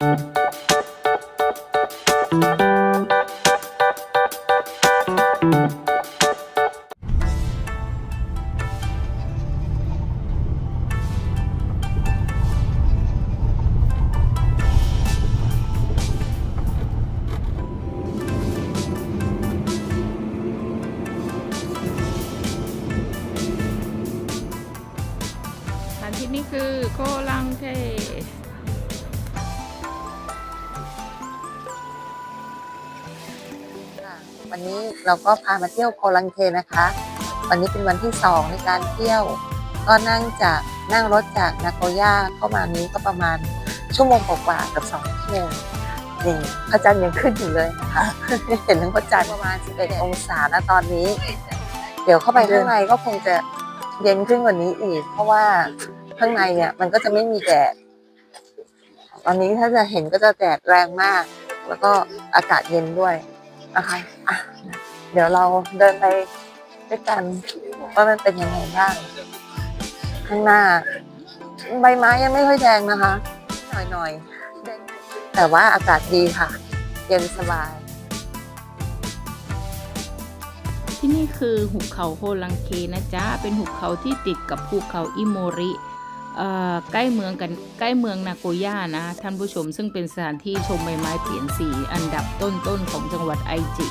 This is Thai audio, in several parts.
สถานที่นี้คือโคลังเท วันนี้เราก็พามาเที่ยวโคลังเทนะคะ วันนี้เป็นวันที่สองในการเที่ยว ก็นั่งจากนั่งรถจากนาโกย่าเข้ามานี้ก็ประมาณชั่วโมงกว่ากับสองชั่วโมงนี่พระจันทร์ยังขึ้นอยู่เลยนะคะเห็นทั้งพระจันทร์ประมาณ 11 องศานะตอนนี้ เดี๋ยวเข้าไปข้างในก็คงจะเย็นขึ้นกว่านี้อีก เพราะว่าข้างในเนี่ยมันก็จะไม่มีแดดตอนนี้ถ้าจะเห็นก็จะแดดแรงมาก แล้วก็อากาศเย็นด้วยนะคะอะ เดี๋ยวเราเดินไปด้วยกันว่ามันเป็นยังไงบ้างข้างหน้า ใบไม้ยังไม่ค่อยแดงนะคะ หน่อยๆแต่ว่าอากาศดีค่ะ เย็นสบาย ที่นี่คือหุบเขาโคลังเคนะจ๊ะ เป็นหุบเขาที่ติดกับภูเขาอิโมริใกล้เมืองกันใกล้เมืองนาโกย่านะ ท่านผู้ชมซึ่งเป็นสถานที่ชมใบไม้เปลี่ยนสีอันดับต้นๆของจังหวัดไอจิ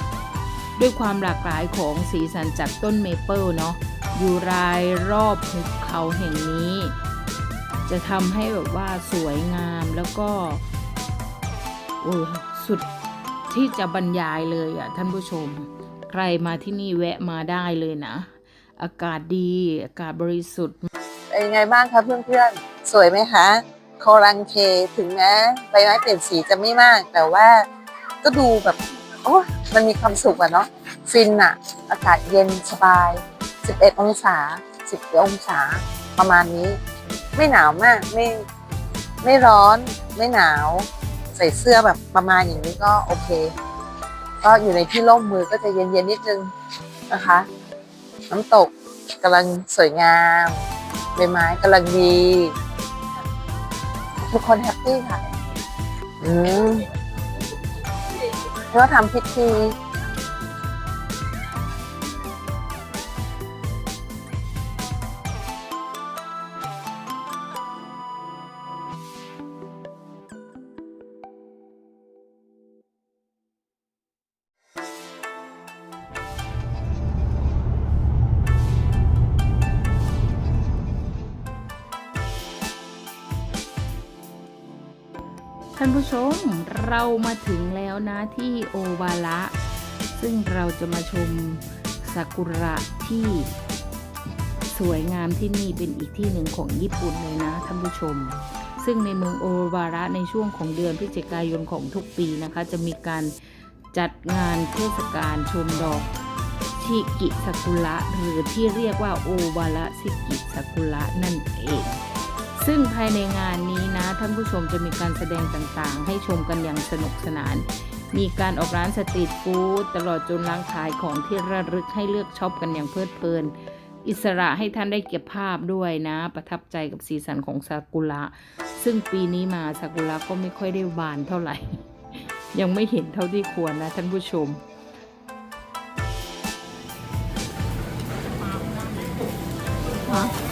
ด้วยความหลากหลายของสีสันจากต้นเมเปิลเนาะอยู่รายรอบหุบเขาแห่งนี้ จะทำให้แบบว่าสวยงามแล้วก็โอ้สุดที่จะบรรยายเลยอะท่านผู้ชม ใครมาที่นี่แวะมาได้เลยนะ อากาศดีอากาศบริสุทธิ์เป็นยังไงบ้างคะเพื่อนๆ สวยไหมคะโครังเคถึงแม้ใบไม้เปลี่ยนสีจะไม่มาก แต่ว่าก็ดูแบบ โอ้มันมีความสุขอะเนาะฟินอะอากาศเย็นสบาย 11 องศา 10 องศาประมาณนี้ ไม่หนาวมากไม่ไม่ร้อนไม่หนาว ใส่เสื้อแบบประมาณอย่างนี้ก็โอเค ก็อยู่ในที่ร่มมือก็จะเย็นๆนิดนึงนะคะ น้ำตกกำลังสวยงามใบไม้กำลังดี ทุกคนแฮปปี้ค่ะ อืม เพื่อทำพิธี ท่านผู้ชมเรามาถึงแล้วนะที่โอวาระซึ่งเราจะมาชมซากุระที่สวยงามที่นี่เป็นอีกที่หนึ่งของญี่ปุ่นเลยนะท่านผู้ชม ซึ่งในเมืองโอวาระในช่วงของเดือนพฤศจิกายนของทุกปีนะคะ จะมีการจัดงานเทศกาลชมดอกชิกิซากุระหรือที่เรียกว่าโอวาระชิกิซากุระนั่นเอง ซึ่งภายในงานนี้นะท่านผู้ชมจะมีการแสดงต่างๆ ให้ชมกันอย่างสนุกสนาน มีการออกร้านสตรีทฟู้ดตลอดจนร้านขายของที่ระลึกให้เลือกช็อปกันอย่างเพลิดเพลิน อิสระให้ท่านได้เก็บภาพด้วยนะ ประทับใจกับสีสันของซากุระ ซึ่งปีนี้มาซากุระก็ไม่ค่อยได้บานเท่าไหร่ ยังไม่เห็นเท่าที่ควรนะท่านผู้ชมฮะ